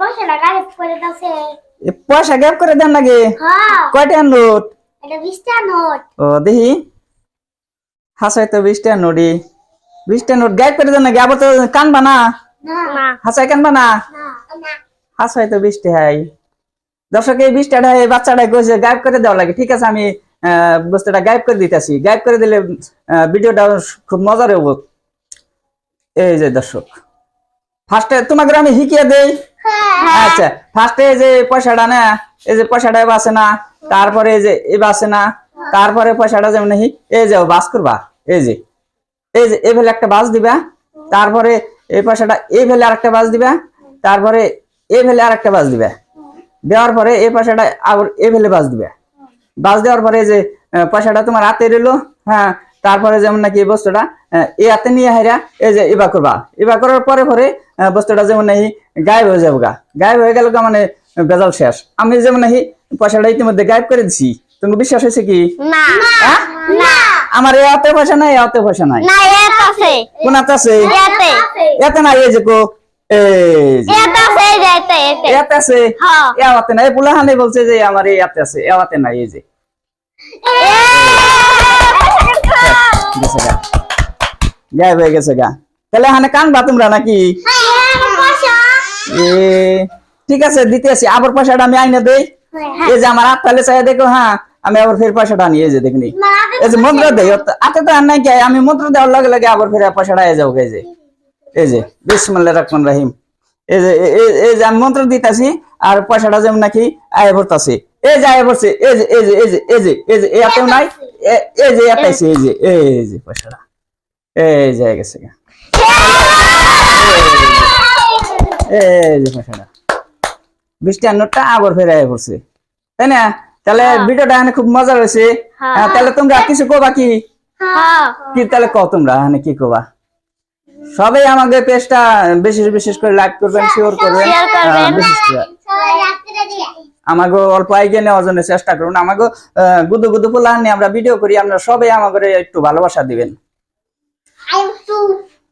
পয়সাটা গায়েব করে দাওছে এ পয়সা গ্যাপ করে দেন নাকি হ্যাঁ কয়টা নোট বিশটা ও দেখি হাসাই তো বিশটা নোটি বিশটা নোট গায়েব করে দেন নাকি আবার তো কানবা না হাসাই কানবা না হাসাই তো বৃষ্টি হাই দর্শক এই বৃষ্টিটা বাচ্চাটা কইছে গায়েব করে দেওয়া লাগে ঠিক আছে আমি বস্তুটা গায়েব করে দিতেছি। গায়েব করে দিলে ভিডিওটা খুব মজার হব এই যে দর্শক ফার্স্টে তোমাকে আমি শিখিয়ে দেই। আচ্ছা ফার্স্টে এই যে পয়সাটা না এই যে পয়সাটা বাসে না তারপরে এই যে এ বাসে না তারপরে পয়সাটা যেমন হি এই যে বাস করবা এই যে এই যে এই ভেলে একটা বাস দিবা তারপরে এই পয়সাটা এই ভেলে আরেকটা বাস দিবা তারপরে এই ভেলে আরেকটা বাস দিবা দেওয়ার পরে এই পয়সাটা আবার এই ভেলে বাস দিবা। বাস দেওয়ার পরে যে পয়সাটা তোমার হাতে রইল হ্যাঁ তারপরে যেমন নাকি এই বস্তুটা এই হাতে নিয়ে হাইরা এই যে ইবা করবা। ইবা করার পরে পরে বস্তুটা যেমন নাকি গায়েব হয়ে যাব গা গায়েব হয়ে গেল মানে বেজাল শেষ। আমি যেমন নাকি পয়সাটা ইতিমধ্যে গায়েব করে দিছি। তুমি বিশ্বাস হয়েছে কি? না। হ্যাঁ? না। আমার এ হাতে পয়সা নাই এ হাতে পয়সা নাই। না কোন হাতে আছে? এতে এতে নাই এই যে কো এত আছে এতে এতে। এতে আছে। হ্যাঁ নাই। পুলাহানি বলছে যে আমার এই আছে। এ নাই এই যে। গেছে হয়ে গেছে গা। তাহলে হানে কানবা তোমরা নাকি? এ ঠিক আছে দিতে আসি আবার পয়সাটা আমি আইনে দেই। এই যে আমার হাত তাহলে চাই দেখো হ্যাঁ আমি আবার ফের পয়সাটা নিয়ে যে দেখনি। এই যে মুদ্রা দেই হাতে তো আর নাই আমি মুদ্রা দেওয়ার লগে লগে আবার ফের পয়সাটা আয় যাও এই যে। এই যে বিসমিল্লাহ রহমান রাহিম। এই যে এই যে আমি মন্ত্র দিতেছি আর পয়সাটা যেমন নাকি আয় ভরতাছে। এই যে আয় ভরছে এই যে এই যে এই যে এই যে এই যে এতেও নাই এই যে এতাইছে এই যে এই যে পয়সাটা। এই যে হয়ে গেছে এই যে পয়সাটা। বৃষ্টি নোটটা আবার ফের আয় ভরছে। তাই না? তাহলে ভিডিওটা এখানে খুব মজা হয়েছে। হ্যাঁ। হ্যাঁ, তাহলে তোমরা কিছু কবা কি? হ্যাঁ। কি তাহলে কও তোমরা এখানে কি কবা? সবাই আমাদের পেজটা বিশেষ বিশেষ করে লাইক করবেন শেয়ার করবেন। আহ, বিশেষ করে আমাকে অল্প আইডিয়া নেওয়ার জন্য চেষ্টা করুন। আমাকে গুদু গুদু পোলা নিয়ে আমরা ভিডিও করি আমরা সবাই আমাকে একটু ভালোবাসা দিবেন।